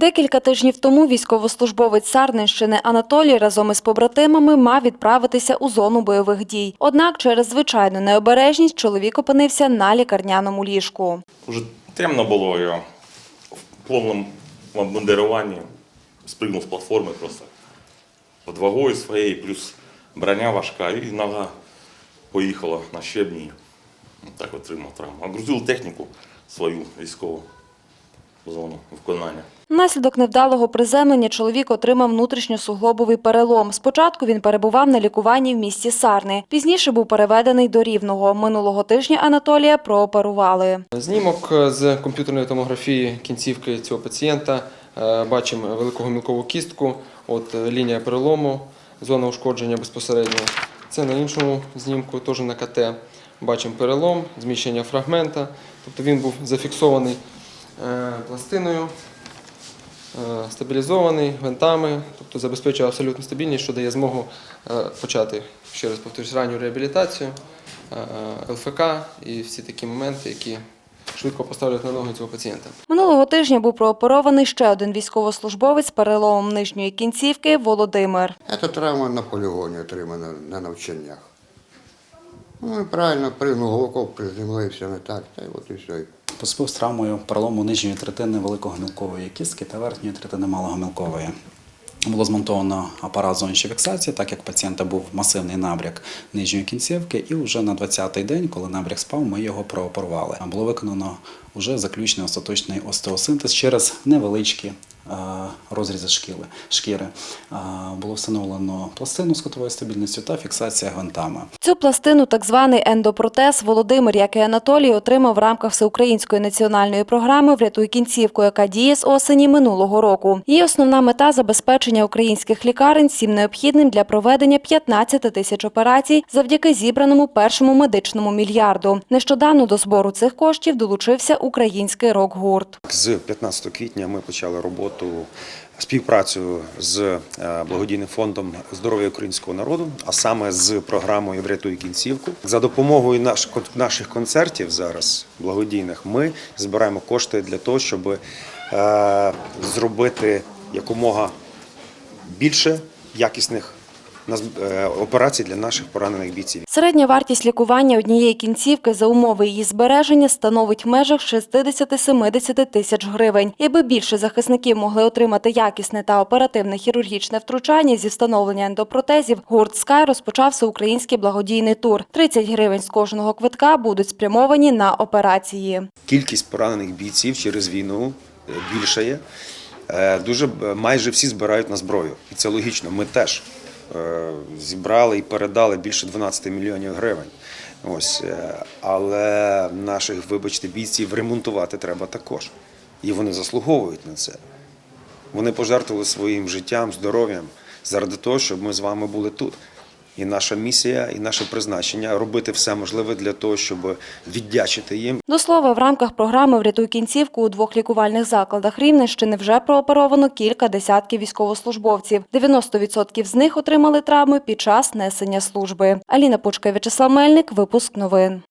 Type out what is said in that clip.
Декілька тижнів тому військовослужбовець Сарненщини Анатолій разом із побратимами мав відправитися у зону бойових дій. Однак через звичайну необережність чоловік опинився на лікарняному ліжку. Уже темно було, я в повному обмундируванні спригнув з платформи просто під вагою своєї, плюс броня важка, і нога поїхала на щебні. Так отримав травму. Огрузив техніку свою військову зону виконання. Внаслідок невдалого приземлення чоловік отримав внутрішньосуглобовий перелом. Спочатку він перебував на лікуванні в місті Сарни. Пізніше був переведений до Рівного. Минулого тижня Анатолія прооперували. Знімок е, з комп'ютерної томографії кінцівки цього пацієнта. Е, Бачимо великогомілкову кістку, от е, лінія перелому, зона ушкодження безпосередньо. Це на іншому знімку, теж на КТ. Бачимо перелом, зміщення фрагмента. Тобто він був зафіксований пластиною, е, стабілізований винтами, тобто забезпечує абсолютну стабільність, що дає змогу е, почати, ще раз повторюсь, ранню реабілітацію, е, ЛФК і всі такі моменти, які швидко поставлять на ноги цього пацієнта. Минулого тижня був прооперований ще один військовослужбовець з переломом нижньої кінцівки Володимир. Це травма на полігоні отримана на навчаннях. Ну і правильно пригнув головку, приземлився не так, та й от і все. Поспив з травмою перелому нижньої третини великогомілкової кістки та верхньої третини малогомілкової. Було змонтовано апарат зовнішньої фіксації, так як пацієнта був масивний набряк нижньої кінцівки, і вже на 20-й день, коли набряк спав, ми його прооперували. Було виконано вже заключний остаточний остеосинтез через невеличкі е, розрізи шкіри. шкіри. Е, Було встановлено пластину з кутовою стабільністю та фіксація гвинтами. Цю пластину, так званий ендопротез, Володимир, як і Анатолій, отримав в рамках всеукраїнської національної програми «Врятуй кінцівку», яка діє з осені минулого року. Її основна мета забезпечення українських лікарень всім необхідним для проведення 15 тисяч операцій завдяки зібраному першому медичному мільярду. Нещодавно до збору цих коштів долучився український рок-гурт. З 15 квітня ми почали роботу, співпрацю з е, благодійним фондом здоров'я українського народу, а саме з програмою Врятуй кінцівку. За допомогою наш- наших концертів зараз благодійних ми збираємо кошти для того, щоб е, зробити якомога більше якісних операцій для наших поранених бійців. Середня вартість лікування однієї кінцівки за умови її збереження становить в межах 60-70 тисяч гривень. Якби більше захисників могли отримати якісне та оперативне хірургічне втручання зі встановлення ендопротезів, гурт Скай розпочав всеукраїнський благодійний тур. 30 гривень з кожного квитка будуть спрямовані на операції. Кількість поранених бійців через війну е, більшає. Е, Дуже майже всі збирають на зброю, і це логічно. Ми теж е, зібрали і передали більше 12 мільйонів гривень. Ось, е, але наших, вибачте, бійців ремонтувати треба також. І вони заслуговують на це. Вони пожертвували своїм життям, здоров'ям заради того, щоб ми з вами були тут. І наша місія, і наше призначення робити все можливе для того, щоб віддячити їм До слова, в рамках програми «Врятуй кінцівку» у двох лікувальних закладах Рівненщини вже прооперовано кілька десятків військовослужбовців. 90% з них отримали травми під час несення служби. Аліна Пучка, В'ячеслав Мельник. Випуск новин.